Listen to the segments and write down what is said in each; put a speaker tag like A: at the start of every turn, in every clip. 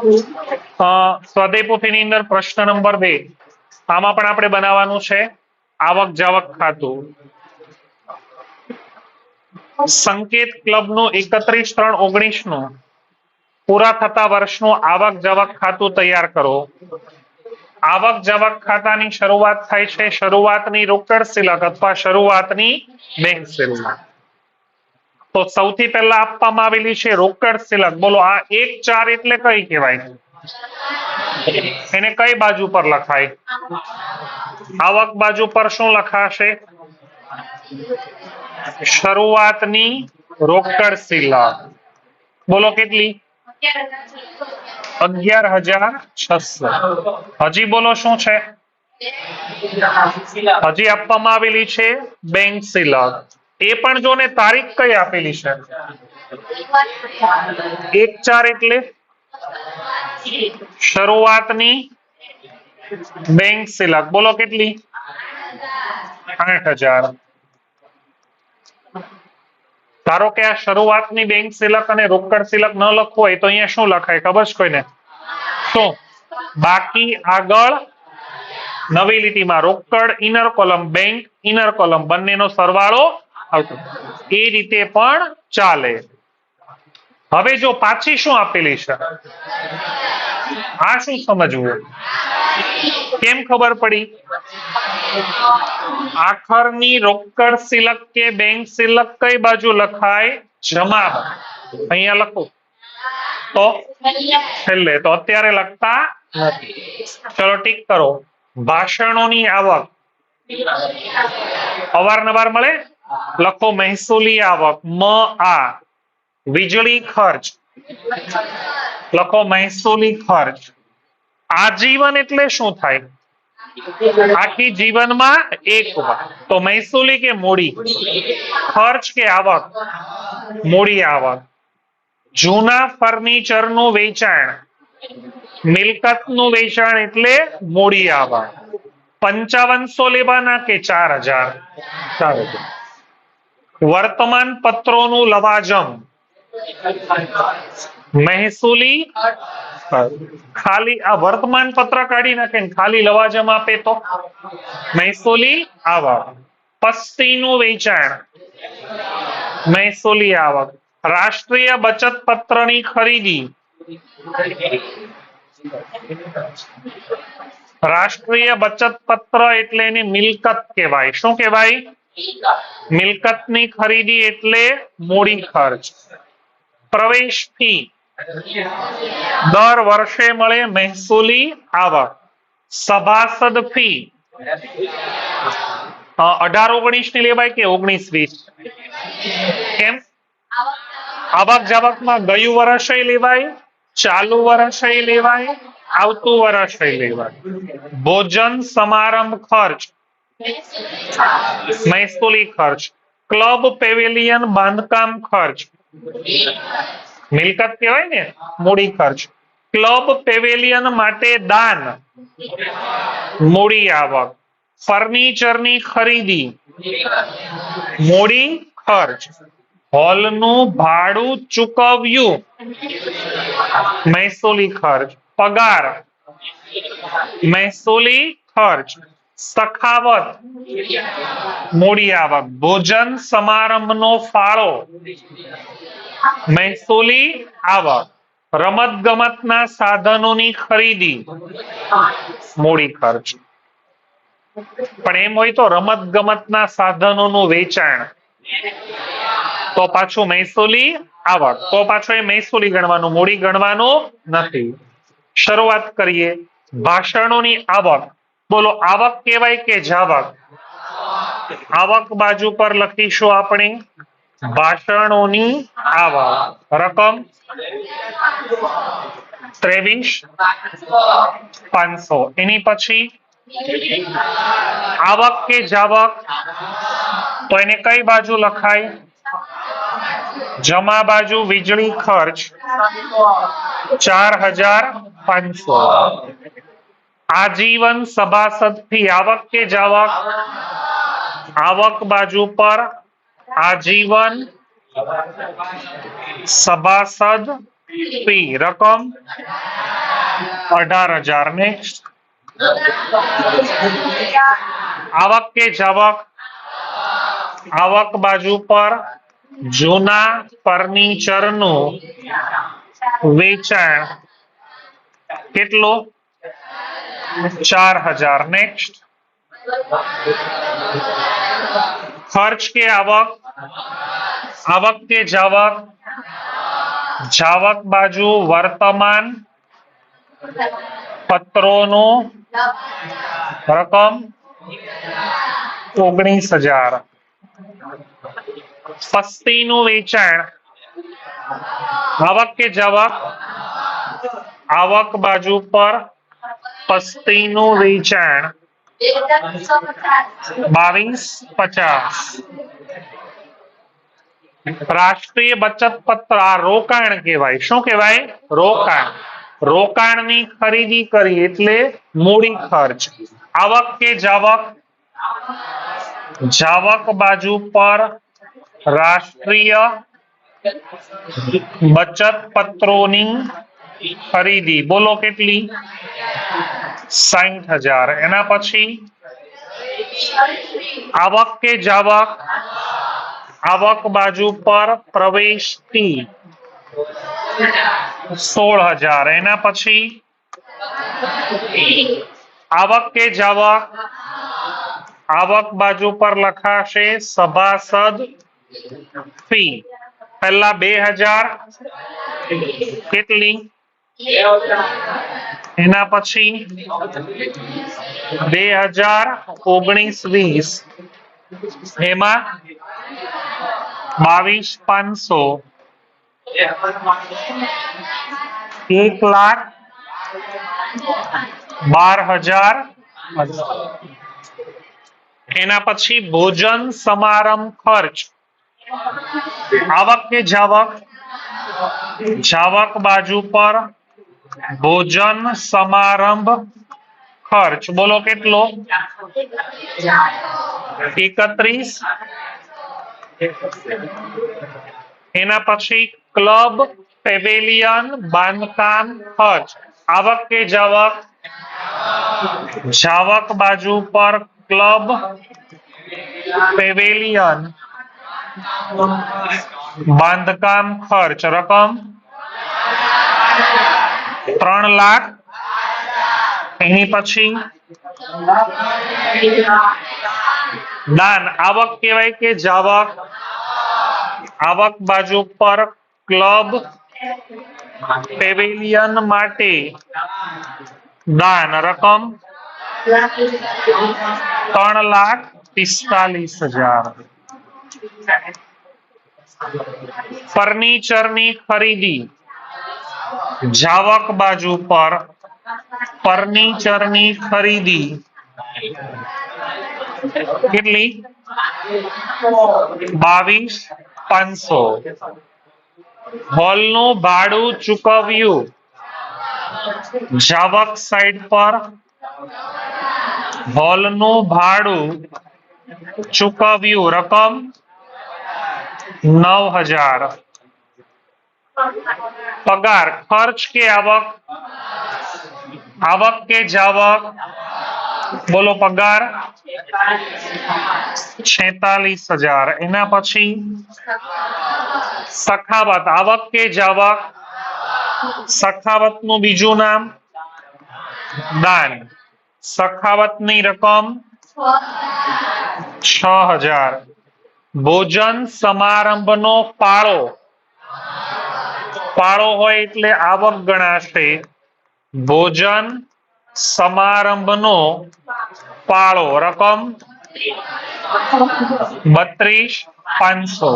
A: અ, સ્વાધ્યાય પોથીની અંદર પ્રશ્ન નંબર બે. આમાં પણ આપણે બનાવવાનું છે આવક જાવક ખાતું. સંકેત ક્લબનું એકત્રીસ ત્રણ ઓગણીસનું પૂરા થતા વર્ષનું આવક જાવક ખાતું તૈયાર કરો. આવક જાવક ખાતાની શરૂઆત થાય છે શરૂઆતની રોકડ સિલક અથવા શરૂઆતની બેંક શિલક તો સૌથી પહેલા આપવામાં આવેલી છે રોકડ શિલક બોલો, આ એક ચાર એટલે કઈ કહેવાય? એને કઈ બાજુ પર લખાય? આવક બાજુ પર શું લખાશે? શરૂઆતની રોકડ સિલક. બોલો, કેટલી? અગિયાર હજાર છસો. હજી બોલો, શું છે? હજી આપવામાં આવેલી છે બેંક શિલક એ પણ જો ને તારીખ કઈ આપેલી છે? એક ચાર એટલે? શરૂઆતની બેંક સિલક. બોલો કેટલી? આઠ હજાર. ધારો કે આ શરૂઆતની બેંક સિલક અને રોકડ સિલક ન લખવું હોય તો અહીંયા શું લખાય? ખબર છે કોઈને? શું બાકી આગળ નવી લીટીમાં રોકડ inner column bank inner column બંનેનો સરવાળો આવતો. એ રીતે પણ ચાલે. હવે જો પાછી શું આપેલી છે? આ શું સમજવું? કેમ ખબર પડી? આખરની રોકડ સિલક કે બેંક સિલક કઈ બાજુ લખાય? જમા. અહીંયા લખો. તો છેલ્લે, તો અત્યારે લખતા ચલો ટીક કરો. ભાષણોની આવક. અવારનવાર મળે? લખો મહેસૂલી આવક મ આ, વીજળી ખર્ચ. લખો મહેસૂલી ખર્ચ. આજીવન એટલે શું થાય? આખી જીવનમાં એક વાર તો મહેસૂલી કે મૂડી? ખર્ચ કે આવક? મૂડી આવક. જૂના ફર્નિચરનું વેચાણ. મિલકતનું વેચાણ એટલે મૂડી આવક. પંચાવનસો લેવાના કે ચાર હજાર? ચાર હજાર. વર્તમાન પત્રોનું લવાજમ. મહેસૂલી, ખાલી આ વર્તમાન પત્ર કાઢી નાખે ખાલી લવાજમ આપે તો? મહેસૂલી આવક. પસ્તીનું વેચાણ. મહેસૂલી આવક. રાષ્ટ્રીય બચત પત્રની ખરીદી. રાષ્ટ્રીય બચત પત્ર એટલે એની મિલકત કહેવાય. શું કહેવાય? મિલકતની ખરીદી એટલે મૂડી ખર્ચ. પ્રવેશ ફી દર વર્ષે મળે મહેસૂલી આવક. સભાસદ ફી. અઢાર ઓગણીસની લેવાય કે ઓગણીસ, વીસ? કેમ? આવક જાવકમાં ગયું વર્ષે લેવાય ચાલુ વર્ષે લેવાય આવતું વર્ષે લેવાય ભોજન સમારંભ ખર્ચ. મહેસૂલી ખર્ચ. ક્લબ, પેવેલિયન, બાંધકામ ખર્ચ. મિલકત કહેવાય ને, મૂડી ખર્ચ. ક્લબ, પેવેલિયન માટે દાન. મૂડી આવક. ફર્નિચરની ખરીદી. મૂડી ખર્ચ. હોલનું ભાડું ચૂકવ્યું. મહેસૂલી ખર્ચ. પગાર. મહેસૂલી ખર્ચ. સખાવત. મૂડી આવક ભોજન સમારંભનો ફાળો. મહેસૂલી આવક રમત ગમતના સાધનોની ખરીદી. મૂડી ખર્ચ. પણ એમ હોય તો રમત ગમતના સાધનોનું વેચાણ. તો પાછું મહેસૂલી આવક તો પાછું એ મહેસૂલી ગણવાનું. મૂડી ગણવાનું નથી. શરૂઆત કરીએ. ભાષણોની આવક બોલો, આવક કહેવાય કે જાવક? આવક બાજુ પર લખીશું આપણે ભાષણોની આવક. રકમ ત્રેવીસ પાંચસો. એની પછી આવક કે જાવક? તો એને કઈ બાજુ લખાય? જમા બાજુ વીજળી ખર્ચ ચાર હજાર પાંચસો. આજીવન સભાસદ ફી આવક કે જાવક આવક બાજુ પર આજીવન સભાસદ પી રકમ અઢાર હજાર નેક્સ્ટ આવક કે જાવક આવક બાજુ પર જૂના ફર્નિચરનું વેચાણ કેટલું? ચાર હજાર. નેક્સ્ટ ખર્ચ કે આવક? આવક કે જાવક? જાવક બાજુ વર્તમાન પત્રોનું રકમ ઓગણીસ હજાર. પસ્તીનું વેચાણ. આવક કે જાવક? આવક બાજુ પર પસ્તીનું વેચાણ. બાવીસ પચાસ. રાષ્ટ્રીય બચત પત્ર, આ રોકાણ કહેવાય. શું કહેવાય? રોકાણ. રોકાણની ખરીદી કરી એટલે મૂડી ખર્ચ. આવક કે જાવક? જાવક બાજુ પર રાષ્ટ્રીય બચત પત્રોની ખરીદી. બોલો કેટલી? સાહીઠ હજાર એના પછી આવક કે જાવક આવક બાજુ પર પ્રવેશતી સોળ હજાર એના પછી આવક કે જાવક આવક બાજુ પર લખાશે સભાસદ ફી પહેલા બે હજાર કેટલી? એના પછી બે હજાર ઓગણીસ વીસ. એમાં બાવીસ પાંચસો. એક લાખ બાર હજાર. એના પછી ભોજન સમારંભ ખર્ચ. આવક કે જાવક? જાવક બાજુ પર ભોજન, સમારંભ, ખર્ચ. બોલો કેટલો? એકત્રીસ. એના પછી ક્લબ, પેવેલિયન, બાંધકામ, ખર્ચ. આવક કે જાવક? જાવક બાજુ પર ક્લબ, પેવેલિયન, બાંધકામ, ખર્ચ. રકમ? ત્રણ લાખ. એની પછી? દાન. આવક કહેવાય કે જાવક? આવક બાજુ પર ક્લબ પેવેલિયન માટે દાન. રકમ? ત્રણ લાખ પિસ્તાલીસ હજાર. ફર્નિચરની ખરીદી. જાવક બાજુ પર ફર્નિચરની ખરીદી. કેટલી? બાવીસ પાંચસો. હોલનું ભાડું ચૂકવ્યું. જાવક સાઈડ પર હોલનું ભાડું ચૂકવ્યું. રકમ નવ હજાર. પગાર, ખર્ચ કે આવક? આવક કે જાવક? બોલો પગાર. છેતાલીસ હજાર. એના પછી? સખાવત. આવક કે જાવક? સખાવતનું બીજું નામ? દાન. સખાવતની રકમ? છ હજાર. ભોજન સમારંભ નો ફાળો? ફાળો હોય એટલે આવક ગણાશે. ભોજન સમારંભનો ફાળો રકમ બત્રીસ પાંચસો.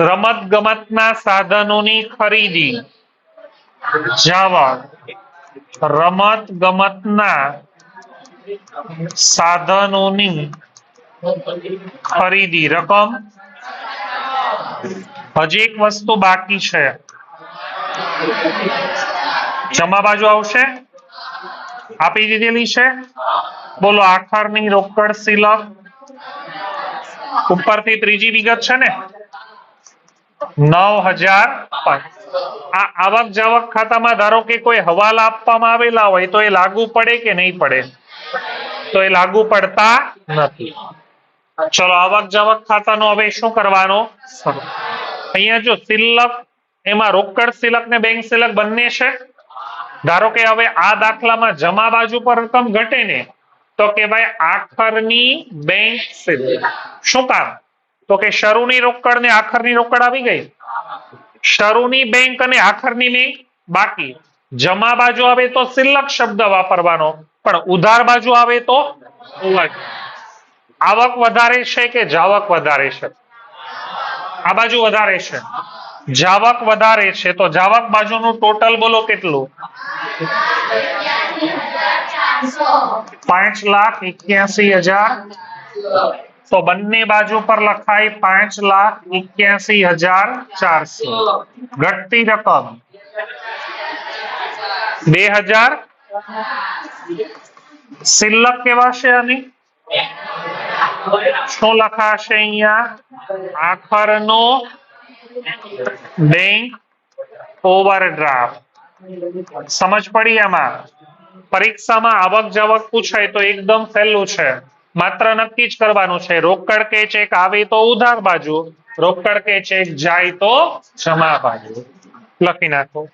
A: રમત ગમતના સાધનોની ખરીદી. જાવક રમત ગમતના સાધનોની ખરીદી. રકમ હજી એક વસ્તુ બાકી છે. જમા બાજુ આવશે? આપી દીધેલી છે? બોલો આખરની રોકડ સિલક ઉપરથી ત્રીજી વિગત છે ને? નવ હજાર આ આવક જાવક ખાતામાં ધારો કે કોઈ હવાલા આપવામાં આવેલા હોય તો એ લાગુ પડે કે નહીં પડે? તો એ લાગુ પડતા નથી. ચલો, આવક જાવક ખાતાનો હવે શું કરવાનો? અહીંયા જો સિલક એમાં રોકડ સિલક ને બેંક સિલક બંને છે. ધારો કે હવે આ દાખલામાં જમા બાજુ પર રકમ ઘટે ને, તો કે આખરની બેંક સિલક શું કામ? તો કે શરૂની રોકડ ને આખરની રોકડ આવી ગઈ. શરૂની બેંક અને આખરની બેંક બાકી. જમા બાજુ આવે તો સિલક શબ્દ વાપરવાનો, પણ ઉધાર બાજુ આવે તો આવક વધારે છે કે જાવક વધારે છે? આ બાજુ વધારે છે. જાવક વધારે છે. તો જાવક બાજુનું ટોટલ બોલો કેટલું? પાંચ લાખ એક્યાસી હજાર. તો બંને બાજુ પર લખાય પાંચ લાખ એક્યાસી હજાર ચારસો. ઘટતી રકમ બે હજાર. કેવા છે આની? શું લખાશે અહીંયા આખરનો બેંક ઓવરડ્રાફ્ટ સમજ પડી આમાં? પરીક્ષામાં આવક જાવક પૂછાય તો એકદમ સહેલું છે. માત્ર નક્કી જ કરવાનું છે. રોકડ કે ચેક આવે તો ઉધાર બાજુ, રોકડ કે ચેક જાય તો જમા બાજુ. લખી નાખો.